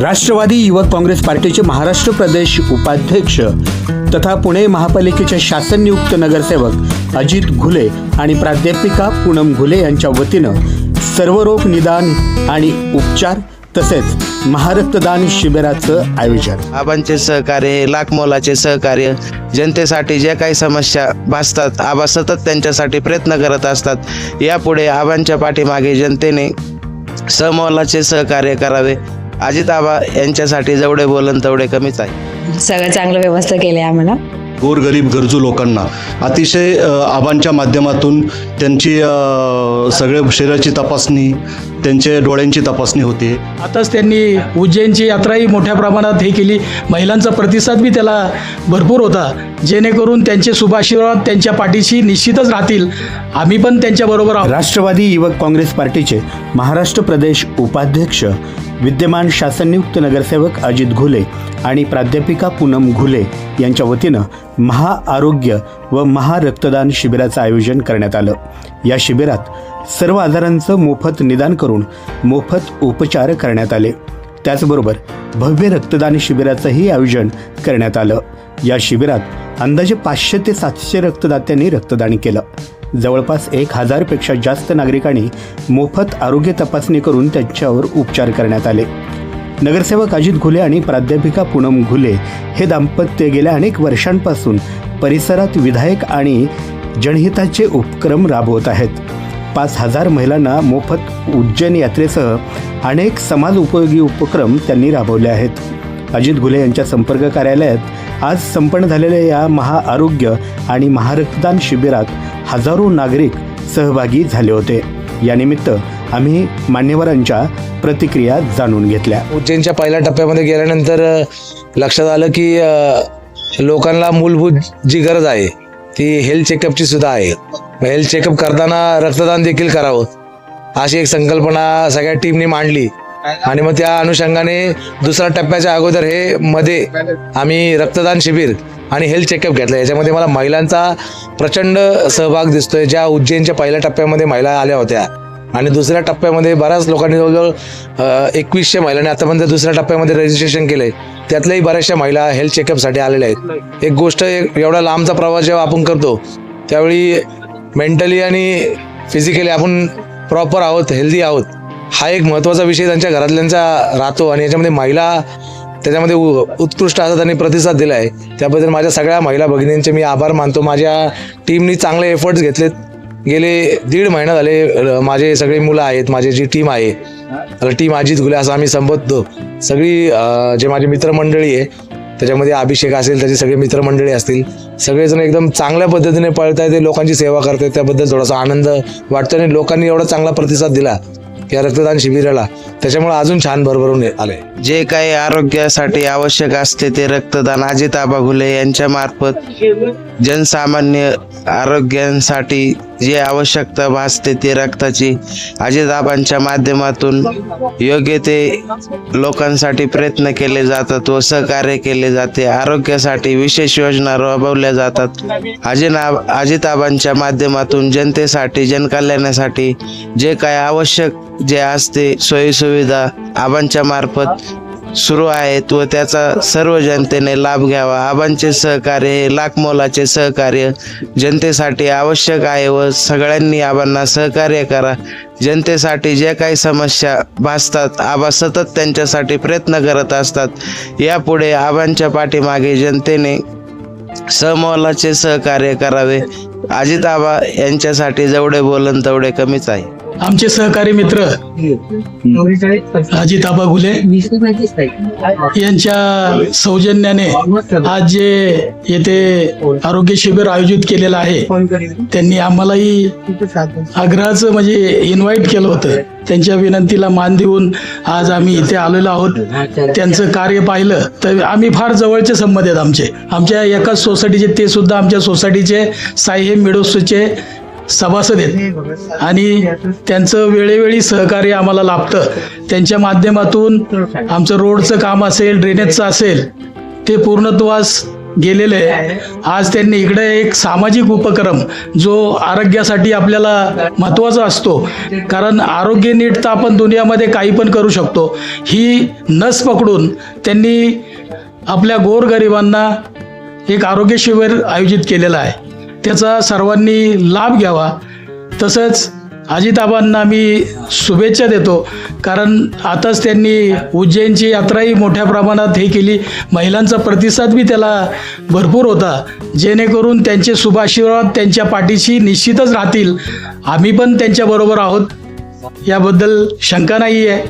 राष्ट्रवादी युवक काँग्रेस पार्टीचे महाराष्ट्र प्रदेश उपाध्यक्ष तथा पुणे महापालिकेचे शासन नियुक्त नगरसेवक अजित घुले आणि प्राध्यापिका पूनम घुले यांच्या वतीनं सर्वरोग निदान आणि उपचार तसेच महारक्तदान शिबिराचं आयोजन. आबांचे सहकार्य हे लाख मोलाचे सहकार्य जनतेसाठी ज्या काही समस्या भासतात आबा सतत त्यांच्यासाठी प्रयत्न करत असतात यापुढे आबांच्या पाठीमागे जनतेने समोलाचे सहकार्य करावे. अजित आबा यांच्यासाठी जेवढे बोलन तेवढे कमीच आहे. सगळं चांगलं व्यवस्था केली आहे आम्हाला. गोरगरीब गरजू लोकांना. अतिशय अ, आबांच्या माध्यमातून त्यांची अ, सगळे शरीराची तपासणी त्यांच्या डोळ्यांची तपासणी होते. आताच त्यांनी उज्जैनची यात्राही मोठ्या प्रमाणात हे केली. महिलांचा प्रतिसाद बी त्याला भरपूर होता. जेणेकरून त्यांचे शुभाशीर्वाद त्यांच्या पाठीशी निश्चितच राहतील. आम्ही पण त्यांच्याबरोबर आहोत. राष्ट्रवादी युवक काँग्रेस पार्टीचे महाराष्ट्र प्रदेश उपाध्यक्ष विद्यमान शासननियुक्त नगरसेवक अजित घुले आणि प्राध्यापिका पूनम घुले यांच्या वतीनं महाआरोग्य व महारक्तदान शिबिराचं आयोजन करण्यात आलं. या शिबिरात सर्व आजारांचं मोफत निदान करून मोफत उपचार करण्यात आले. त्याचबरोबर भव्य रक्तदान शिबिराचंही आयोजन करण्यात आलं. या शिबिरात अंदाजे पाचशे ते सातशे रक्तदात्यांनी रक्तदान केलं. जवळपास एक हजारपेक्षा जास्त नागरिकांनी मोफत आरोग्य तपासणी करून त्यांच्यावर उपचार करण्यात आले. नगरसेवक अजित घुले आणि प्राध्यापिका पूनम घुले हे दाम्पत्य गेल्या अनेक वर्षांपासून परिसरात विधायक आणि जनहिताचे उपक्रम राबवत आहेत. पाच हजार महिलांना मोफत उज्जैन यात्रेसह अनेक समाज उपयोगी उपक्रम त्यांनी राबवले आहेत. अजित घुले यांच्या संपर्क कार्यालयात आज संपन्न झालेल्या या महाआरोग्य आणि महारक्तदान शिबिरात हजारो नागरिक सहभागी झाले होते. यानिमित्त आम्ही मान्यवरांच्या प्रतिक्रिया जाणून घेतल्या. उज्जैनच्या पहिल्या टप्प्यामध्ये गेल्यानंतर लक्षात आलं की लोकांना मूलभूत जी गरज आहे ती हेल्थ चेकअपची सुद्धा आहे. हेल्थ चेकअप करताना रक्तदान देखील करावं अशी एक संकल्पना सगळ्या टीमने मांडली. आणि मग त्या अनुषंगाने दुसऱ्या टप्प्याच्या अगोदर हे मध्ये आम्ही रक्तदान शिबिर आणि हेल्थ चेकअप घेतलं. याच्यामध्ये मला महिलांचा प्रचंड सहभाग दिसतोय. ज्या उज्जैनच्या पहिल्या टप्प्यामध्ये महिला आल्या होत्या. आणि दुसऱ्या टप्प्यामध्ये बऱ्याच लोकांनी जवळजवळ एकवीसशे महिलांनी आतापर्यंत दुसऱ्या टप्प्यामध्ये रजिस्ट्रेशन केलंय. त्यातल्याही बऱ्याचशा महिला हेल्थ चेकअपसाठी आलेल्या आहेत. एक गोष्ट एक- एवढा लांबचा प्रवास जेव्हा आपण करतो त्यावेळी मेंटली आणि फिजिकली आपण प्रॉपर आहोत हेल्दी आहोत. हा एक महत्त्वाचा विषय त्यांच्या घरातल्यांचा राहतो. आणि याच्यामध्ये महिला त्याच्यामध्ये उ- उत्कृष्ट असा त्यांनी प्रतिसाद दिला आहे त्याबद्दल माझ्या सगळ्या महिला भगिनींचे मी आभार मानतो. माझ्या टीमनी चांगले एफर्ट्स घेतलेत. गेले दीड महिना झाले माझे सगळे मुलं आहेत माझी जी टीम आहे टीम अजित गुले असं आम्ही संबोधतो. सगळी जे माझी मित्रमंडळी आहे त्याच्यामध्ये अभिषेक असेल त्याची सगळी मित्रमंडळी असतील. सगळेजण एकदम चांगल्या पद्धतीने पळतायत ते लोकांची सेवा करतायत त्याबद्दल थोडासा आनंद वाटतो आणि लोकांनी एवढा चांगला प्रतिसाद दिला. या रक्तदान शिबिराला. त्याच्यामुळे अजून छान भरभरून आले जे काही आरोग्यासाठी आवश्यक असते ते रक्तदान अजित आबा घुले यांच्या मार्फत. जनसामान्य आरोग्यांसाठी जे आवश्यकता भासते ती रक्ताची अजिताबांच्या माध्यमातून योग्य ते लोकांसाठी प्रयत्न केले जातात व सहकार्य केले जाते. आरोग्यासाठी विशेष योजना राबवल्या जातात. अजिना अजिताबांच्या माध्यमातून जनतेसाठी जनकल्याणासाठी जे काय आवश्यक जे असते सोयीसुविधा आबांच्या मार्फत सुरू आहेत व त्याचा सर्व जनतेने लाभ घ्यावा. आबांचे सहकार्य हे लाख मोलाचे सहकार्य जनतेसाठी आवश्यक आहे व सगळ्यांनी आबांना सहकार्य करा. जनतेसाठी ज्या काही समस्या भासतात आबा सतत त्यांच्यासाठी प्रयत्न करत असतात. यापुढे आबांच्या पाठीमागे जनतेने समोलाचे सहकार्य करावे. अजित आबा यांच्यासाठी जेवढे बोलन तेवढे कमीच आहे. आमचे सहकारी मित्र अजित आबा घुले यांच्या सौजन्याने आज जे येथे आरोग्य शिबिर आयोजित केलेलं आहे त्यांनी आम्हालाही आग्रहाचं म्हणजे इन्व्हाइट केलं होतं. त्यांच्या विनंतीला मान देऊन आज आम्ही इथे आलेलो आहोत. त्यांचं कार्य पाहिलं तर आम्ही फार जवळचे संबंध आहेत आमचे. आमच्या एकाच सोसायटीचे ते सुद्धा आमच्या सोसायटीचे साहेब मिडोसचे सभासद आहेत आणि त्यांचं वेळोवेळी सहकार्य आम्हाला लाभतं. त्यांच्या माध्यमातून आमचं रोडचं काम असेल ड्रेनेजचं असेल ते पूर्णत्वास गेलेले आहे. आज त्यांनी इकडे एक सामाजिक उपक्रम जो आरोग्यासाठी आपल्याला महत्त्वाचा असतो. कारण आरोग्य नीट तर आपण दुनियामध्ये काही पण करू शकतो. ही नस पकडून त्यांनी आपल्या गोरगरिबांना एक आरोग्य शिबिर आयोजित केलेलं आहे. त्याचा सर्वांनी लाभ घ्यावा. तसंच अजिताबांना मी शुभेच्छा देतो. कारण आताच त्यांनी उज्जैनची यात्राही मोठ्या प्रमाणात हे केली. महिलांचा प्रतिसाद बी त्याला भरपूर होता. जेणेकरून त्यांचे शुभाशीर्वाद त्यांच्या पाठीशी निश्चितच राहतील. आम्ही पण त्यांच्याबरोबर आहोत. याबद्दल शंका नाही आहे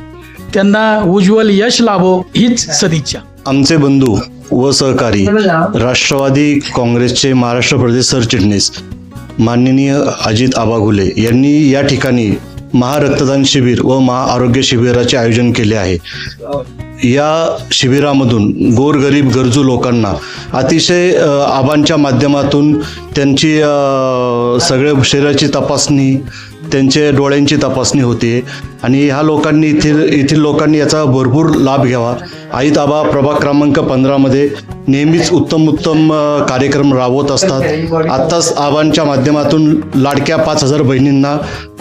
त्यांना उज्ज्वल यश लाभो हीच सदिच्छा. आमचे बंधू व सहकारी राष्ट्रवादी काँग्रेसचे महाराष्ट्र प्रदेश सरचिटणीस माननीय अजित आबाघुले यांनी या ठिकाणी महारक्तदान शिबिर व महाआरोग्य शिबिराचे आयोजन केले आहे. या शिबिरामधून गोरगरीब गरजू लोकांना अतिशय आबांच्या माध्यमातून त्यांची सगळ्या शरीराची तपासणी त्यांचे डोळ्यांची तपासणी होते आणि ह्या लोकांनी येथील येथील लोकांनी याचा भरपूर लाभ घ्यावा. आईत आबा प्रभाग क्रमांक पंधरामध्ये नेहमीच उत्तम उत्तम कार्यक्रम राबवत असतात. आत्ताच आबांच्या माध्यमातून लाडक्या पाच हजार बहिणींना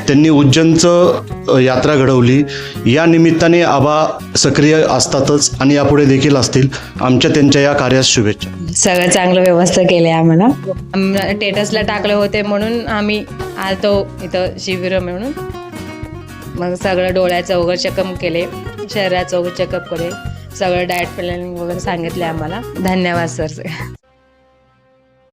त्यांनी उज्जैनचं यात्रा घडवली. या निमित्ताने आबा सक्रिय असतातच आणि यापुढे देखील असतील. आमच्या त्यांच्या या कार्यास शुभेच्छा. सगळं चांगलं व्यवस्था केली आम्हाला. आम्हाला टेटसला टाकले होते म्हणून आम्ही आलतो इथं शिबिर म्हणून. मग सगळं डोळ्याचं वगैरे चेकअप केले शरीराचं वगैरे चेकअप केले. सगळं डाएट प्लॅनिंग वगैरे सांगितले आम्हाला. धन्यवाद सर